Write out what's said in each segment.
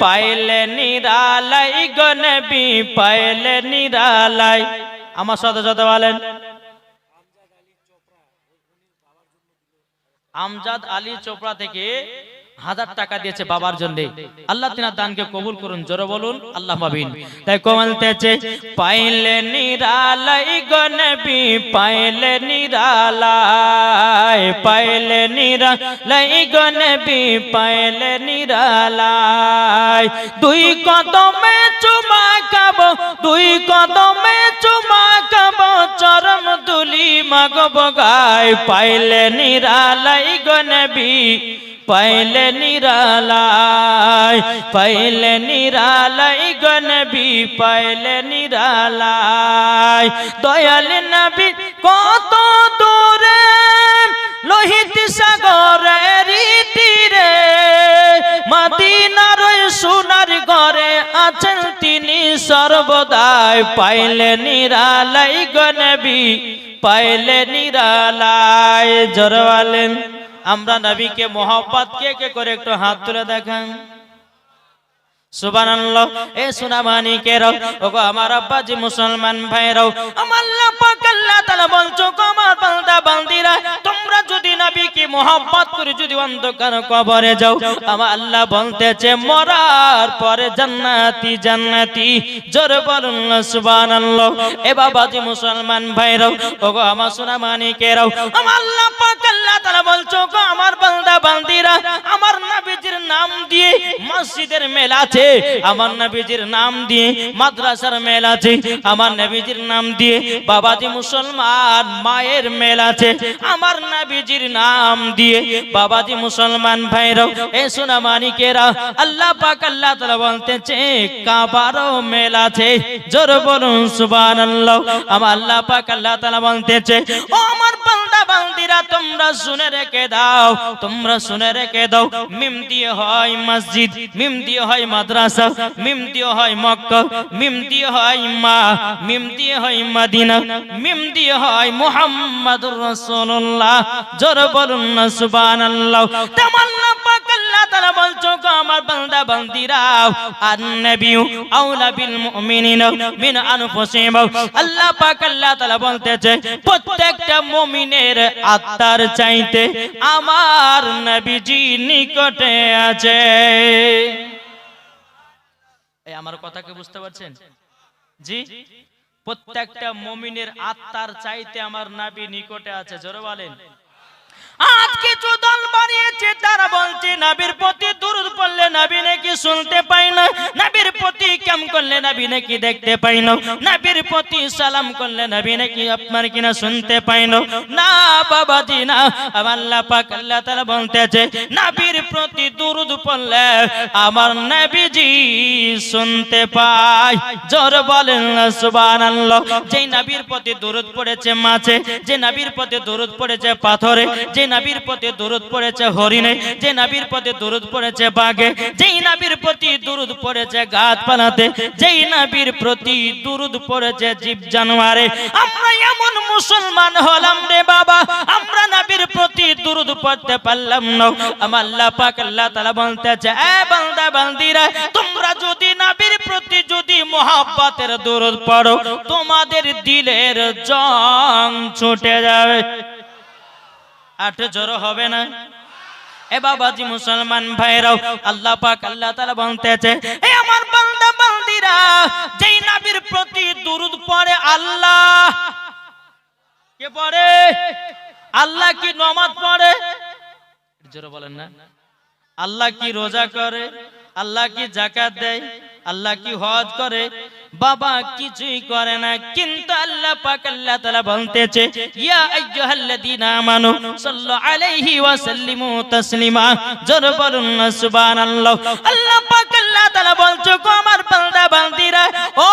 পাইলে নিরালাই গনবি পাইলে নিরালাই। আমার সাথে সাথে বলেন আমজাদ আলী চোপড়া থেকে হাজার টাকা দিয়েছে বাবার জন্য। আল্লাহ তিনার দানকে কবুল করুন, জোরে বলুন, আল্লাহ মাবিন তাই কমালতেছে পাইলে নিরালাই গনবি পাইলে নিরালাই পাইলে নিরালাই গনবি পাইলে নিরালাই। দুই কদমে চুমা খাব, দুই কদমে চুমা খাব চরম দুলি মাগব গায়। পাইলে নিরালাই গনবি পাইলে নিরালাই পাইলে নিরালাই গনবি পাইলে নিরালাই দয়াল নবী কত দূরে লোহিত সাগরের তীরে মদিনার সোনার ঘরে আছেন তিনি সর্বদাই পাইলে নিরালাই গনবি পাইলে নিরালাই জরওয়ালেন আমরা নবীকে মোহাম্মত কে কে করে একটু হাত তুলে দেখান? এ সুনামানি কে ওগো আমার আব্বাজি মুসলমান ভাইরাও। আমার করে কবরে যাও আল্লাহ বলতেছে, মরার পরে জান্নাতি জান্নাতি, জোরে বলুন সুবহানাল্লাহ। এ বাবাজি মুসলমান ভাইরাও, ওগো আমার সুনামানি কে রাও। আমার আল্লাহ পাক আল্লাহ তাআলা বলছো আমার বান্দা, বান্দিরা, আমার নবীজির নাম দিয়ে মসজিদের মেলা আছে। আমার নবীজির নাম দিয়ে মাদ্রাসার মেল আছে। আমার নবীজির নাম দিয়ে বাবাজি মুসলমান মায়ের মেল আছে। আমার নবীজির নাম দিয়ে বাবাজি মুসলমান ভাইরাও, এ সোনা মানিকেরা আল্লাহ পাক আল্লাহ তাআলা বলতেছে কাবারও মেল আছে। জোর বলুন সুবহানাল্লাহ। আমার আল্লাহ পাক আল্লাহ তাআলা বলতেছে, ও আমার বান্দিরা তোমরা শুনে রেখে দাও, তোমরা শুনে রেখে দাও। মিম দিয়ে হয় মসজিদ, মিম দিয়ে হয় মাদ্রাসা, মিম দিয়ে হয় মক্কা, মিম দিয়ে হয় মা, মিম দিয়ে হয় মদিনা, মিম দিয়ে হয় মুহাম্মাদুর রাসূলুল্লাহ। জোর বলুন না, সুবহানাল্লাহ। তামান্না বলছো আমার বান্দা বান্দিরা বিল মুমিনিনা মিন আনফুসিহিম। আল্লাহ পাক আল্লাহ তাআলা বলতেছে, প্রত্যেকটা মুমিনের আত্মার চাইতে আমার নবীজি নিকটে আছে। এই আমার কথা কি বুঝতে পারছেন? জি? প্রত্যেকটা মুমিনের আত্মার চাইতে আমার নাবি নিকটে আছে, জোরে বলেন। আজ কিছু দল তারা বলছে, নাবির প্রতি দুরুদ পড়লে নাবি নাকি শুনতে পাই না। নাবির প্রতি কেম করলে নাবি নাকি দেখতে নাবির প্রতি সালাম করলে নাবি নাকি আপনার কিনা শুনতে না। না পাক আল্লাহ বলতেছে, নাবির প্রতি দুরুদ পড়লে আমার শুনতে জোর বলেন নবীর প্রতি পড়েছে মাছে, যে নবীর প্রতি দুরুদ পড়েছে পাথরে, যে নবীর প্রতি দুরুদ পড়েছে হরিণে, যে নবীর প্রতি দুরুদ পড়েছে বাঘে, যেই নবীর প্রতি দুরুদ পড়েছে গাছপালাতে, যেই নবীর প্রতি দুরুদ পড়েছে জীব জানোয়ারে। আমরা এমন মুসলমান হলাম রে বাবা, আমরা নবীর প্রতি দুরুদ পড়তে পারলাম না। আমার আল্লাহ পাক আল্লাহ তাআলা বলতেছে, এ বান্দা, বান্দিরা, তোমরা যদি নবীর প্রতি যদি মোহাব্বতের দুরুদ পড়ো, তোমাদের দিলের জং ছুটে যাবে। আট জড়ো হবে না। এ বাবাজি মুসলমান ভাইরাও, আল্লাহ পাক আল্লাহ তাআলা বলতেছে, এ আমার বান্দা বান্দিরা, যেই নবীর প্রতি দুরুদ পড়ে আল্লাহ। কে পড়ে? আল্লাহ কি নমাজ পড়ে? জোরে বলেন না। আল্লাহ কি রোজা করে? আল্লাহ কি জাকাত দেয়? আল্লাহ কি হজ করে? বাবা কিছুই করে না, কিন্তু আল্লাহ পাক আল্লাহ তাআলা বলতেছে, ইয়া আইয়ুহাল্লাযীনা আমানু সাল্লু আলাইহি ওয়া সাল্লিমু তাসলিমা, জোর বলুন না, সুবহানাল্লাহ। আল্লাহ পাক আল্লাহ তাআলা বলছো, গো আমার বান্দা বান্দিরা ও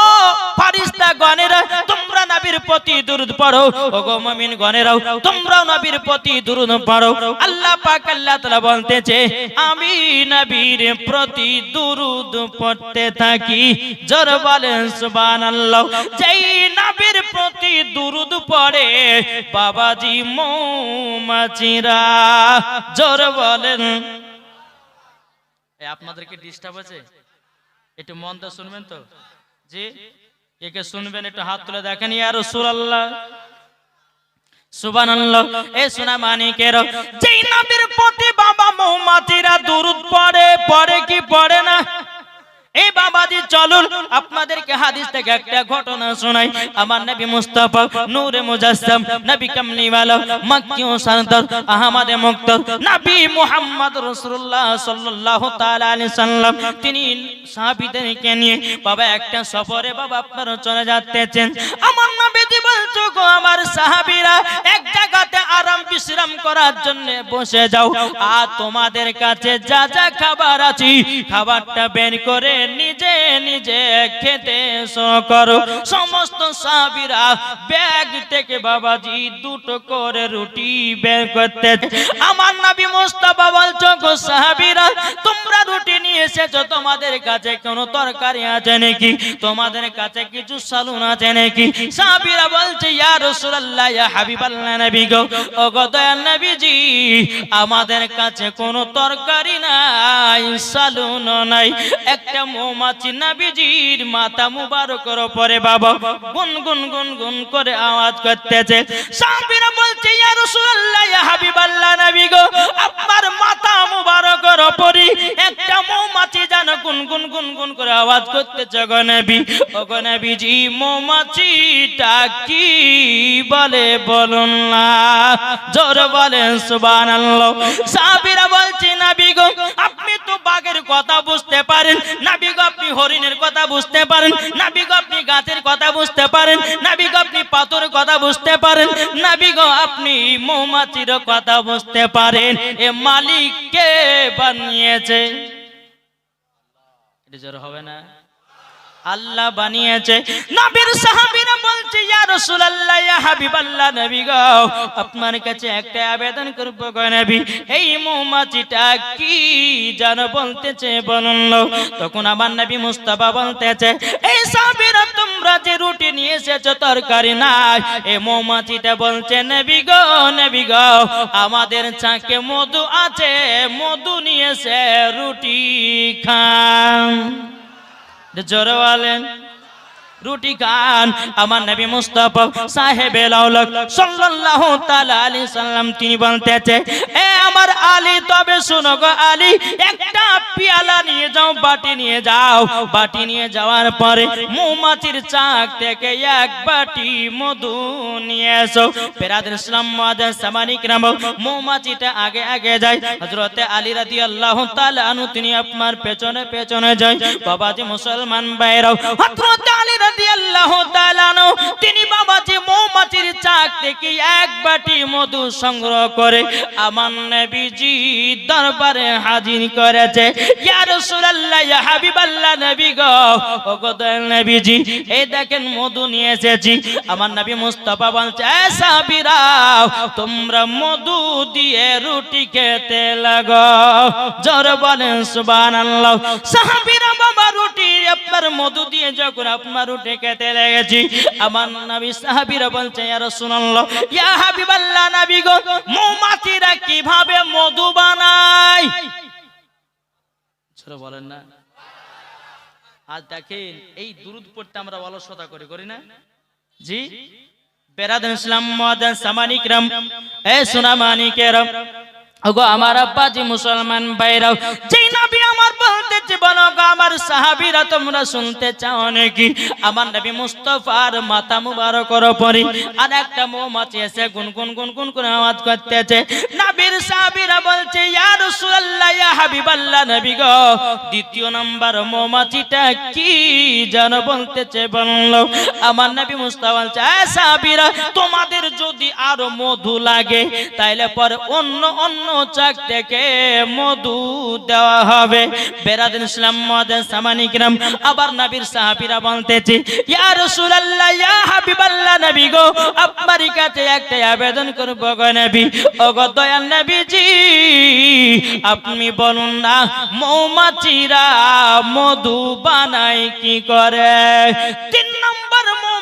তোমরা নবীর প্রতি দুরূদ পড়ো। ও গো মুমিন গণেরাও তোমরাও নবীর প্রতি দুরূদ পড়ো। আল্লাহ পাক আল্লাহ তাআলা বলতেছে, আমি নবীর প্রতি দুরুদ পড়তে থাকি। জোর বলেন সুবহানাল্লাহ। যেই নবীর প্রতি দুরুদ পড়ে, বাবাজি মৌমাছিরা, জোর বলেন। আপনাদেরকে ডিস্টার্ব আছে একটু মন দিয়ে শুনবেন তো? জি? একে শুনবেন, একটু হাত তুলে দেখেন, ইয়া রাসূলুল্লাহ। সুবহানাল্লাহ। এ সোনা মানিকের যেই নবীর প্রতি বাবা মৌমাছিরা দুরূদ পড়ে পড়ে কি পড়ে না? এই বাবাজি, চলুন, আপনাদেরকে হাদিস থেকে একটা ঘটনা শোনাই। আমার নবী নূরে মুজাসসাম, নবী কামলিওয়ালা, মক্কি ও আহমদে নবী মুহাম্মদ রাসূলুল্লাহ সাল্লাল্লাহু তাআলা আলাইহি সাল্লাম, তিনি সাহাবীদেরকে নিয়ে, বাবা, একটা সফরে বাবা আপনারা চলে যাচ্ছেন। আমার গো আমার সাহাবিরা, এক জায়গাতে আরাম বিশ্রাম করার জন্য বসে যাও। আর তোমাদের কাছে যা যা খাবার আছে, খাবারটা বের করে নিজে নিজে খেতে করো সমস্ত সাহাবীরা ব্যাগ থেকে বাবাজি দুটো করে রুটি বের করতে। আমার নবী মুস্তাফা বলছো, গো সাহাবীরা, তোমরা রুটি নিয়ে এসেছ, তোমাদের কাছে কোনো তরকারি আছে নাকি? তোমাদের কাছে কিছু সালুন আছে নাকি? সাহাবীরা বলছে, ইয়া রাসূলুল্লাহ, ইয়া হাবিবাল্লাহ নবী গো ও গো দয়াল নবীজি, আমাদের কাছে কোনো তরকারি নাই সালুন নাই, একটা মৌমাছি নবীজির মাথা মুবারকের উপরে বাবা গুন গুন গুন গুন করে আওয়াজ করতেছে। সাহাবীরা বলছে, ইয়া রাসূলুল্লাহ, ইয়া হাবিবাল্লাহ নবী গো, আপনার মাথা মুবারকের উপরে একটা মৌমাছি যেন গুন গুন গুন গুন করে আওয়াজ করতেছে গো নবী। ও গো নবীজি, মৌমাছিটা কি বলে বলুন না? জোর বলেন সুবহানাল্লাহ। সাহাবীরা বলছে, নবী গো বাঘের কথা বুঝতে পারেন, নবী গো আপনি হরিণের কথা বুঝতে পারেন, নবী গো আপনি গাছের কথা বুঝতে পারেন, নবী গো আপনি পাথরের কথা বুঝতে পারেন, নবী গো আপনি মৌমাছির কথা বুঝতে পারেন, এ মালিক কে বানিয়েছে? হবে না? আল্লাহ বানিয়েছে। নবীর সাহাবীরা বলছে, ইয়া রাসূলুল্লাহ, ইয়া হাবিবাল্লাহ, নবী গো, আপনার কাছে একটা আবেদন করব গো নবী। এই মৌমাছিটা কি জানো বলতেছে, বলুন। তখন আমার নবী মুস্তাফা বলতেছে, এই সাহাবীরা, তোমরা যে রুটি নিয়ে এসেছ, তরকারি নাই। এই মৌমাছিটা বলছে, নবী গো নবী গো, আমাদের চাকে মধু আছে, মধু নিয়েছে রুটি খান। জোরে বলেন রুটি খান। আমার নবী মুস্তাফা সাহেব লাউলক সাল্লাল্লাহু তাআলা আলাইহি সাল্লাম তিনি বলতেছে, এ আমার আলী, তবে শুনো গো আলী, একটা পেয়ালা নিয়ে যাও, বাটি নিয়ে যাও। বাটি নিয়ে যাওয়ার পরে মৌমাছির চাক থেকে এক বাটি মধু নিয়ে এসো। পেরাদের ইসলাম মুআদ্দাস সামানিক নাম মৌমাছিটা আগে আগে যায়। হযরতে আলী রাদিয়াল্লাহু তাআলা আনহু, তিনি আপনার পেছনে পেছনে যায়। বাবাজি মুসলমান ভাইরাও, হযরতে আলী রাদিয়াল্লাহু তাআলা তিনি মৌমাছির চাক থেকে এক বাটি মধু সংগ্রহ করে আমার দরবারে হাজির করেছে। নিয়ে এসেছি। আমার নবী মধু দিয়ে রুটি খেতে আপনার মধু দিয়ে যখন আপনার রুটি খেতে লেগেছি, আমার নবী সাহাবীরা বলছে, ইয়া রাসূলুল্লাহ, ইয়া হাবিবাল্লাহ নবী গো, মৌমাছিরা কীভাবে মধু বানায়? ছোট বলেন না। আজ দেখেন, এই দুরুদ পড়তে আমরা অলসতা করি করি না? জি? বেরাদন ইসলাম মাদান সামানিকরাম এ সোনা মানিকেরাম। ওগো আমার আব্বাজি মুসলমান ভাইরাও, যেই নবী আমার সাহাবীরা তোমরা শুনতে চাও নাকি? আমার নবী মুস্তাফার মাথা মুবারকর পরি আর একটা মৌমাছি এসে করে আওয়াজ করতেছে। নবীর সাহাবীরা বলছে, ইয়া রাসূলুল্লাহ, ইয়া হাবিবাল্লাহ নবী গো, দ্বিতীয় নাম্বার মৌমাছিটা কি যেন বলতেছে বলল। আমার নবী মুস্তাফা বলছে সাহাবীরা, তোমাদের যদি আরও মধু লাগে, তাইলে পরে অন্য অন্য চাক থেকে মধু দেওয়া হবে। একটা আবেদন দয়াল আপনি বলুন না মৌমাছিরা মধু বানায় কি করে? তিন নম্বর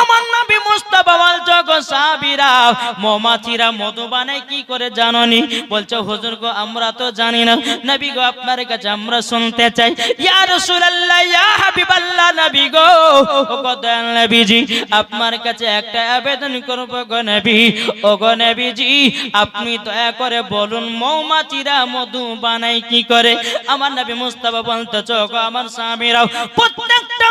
আমার নবী মুস্তাফা বলছো গো সাহাবীরা, মৌমাছিরা মধু বানায় কি করে জানোনি? বলছো, হুজুর গো, আমরা তো জানি না। নবী গো, আপনার কাছে আমরা শুনতে চাই। ইয়া রাসূলুল্লাহ, ইয়া হাবিবাল্লাহ, নবী গো। ও দয়াল নবীজি, আপনার কাছে একটা আবেদন করব গো নবী। ও গো নবীজি, আপনি দয়া করে বলুন, মৌমাছিরা মধু বানায় কি করে? আমার নবী মুস্তাফা বলতেছো গো আমার স্বামীরাও প্রত্যেকটা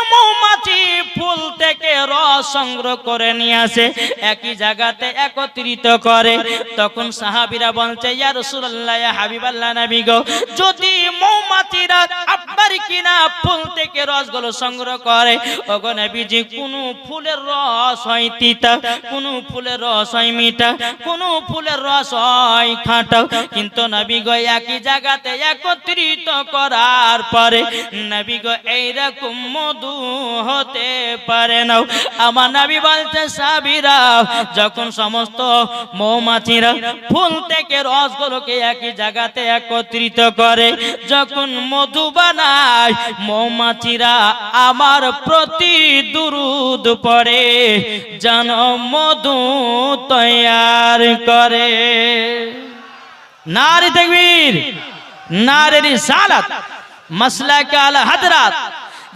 মৌমাছি ফুল থেকে রস সংগ্রহ করে নিয়ে আসে, একই জায়গাতে একত্রিত করে। তখন সাহাবিরা বলছে, ইয়া রাসূলুল্লাহ, ইয়া হাবিবাল্লাহ নবী গো, যদি মৌমাছিরা আপনার কিনা ফুল থেকে রসগুলো সংগ্রহ করে, ওগো নবীজি, কোন ফুলের রস হয় তিতা, কোন ফুলের রস হয় মিঠা, কোন ফুলের রস হয় খাঁটা। কিন্তু নবী গো, একই জায়গাতে একত্রিত করার পরে, নবী গো, এইরকম মধু হতে পারে না। আমার নবী বলছে, সাবিরা, যখন সমস্ত মৌমাছিরা ফুল থেকে রসগুলোকে একই জায়গাতে একত্রিত করে, যখন মধু বানায়, মৌমাছিরা আমার প্রতি দুরুদ পড়ে, যেন মধু তৈয়ার করে। নারী তকবীর নারী রিসালাত মাসলাক আল হাজরাত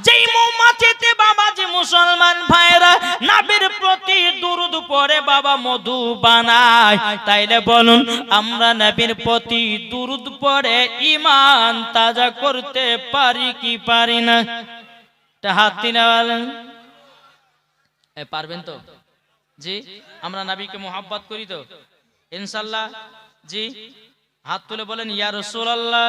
যেই মৌমাছিতে বাবা যে মুসলমান ভাইরা নাবির প্রতি দুরুদ পরে বাবা মধু বানায়। তাইলে বলুন, আমরা নবীর প্রতি দুরুদ পরে ইমান তাজা করতে পারি কি পারি না? হাত তিনা পারবেন তো? জি, আমরা নবীকে মোহাব্বত করি তো। ইনশাল্লাহ, জি, হাত তুলে বলেন, ইয়া রাসূলুল্লাহ।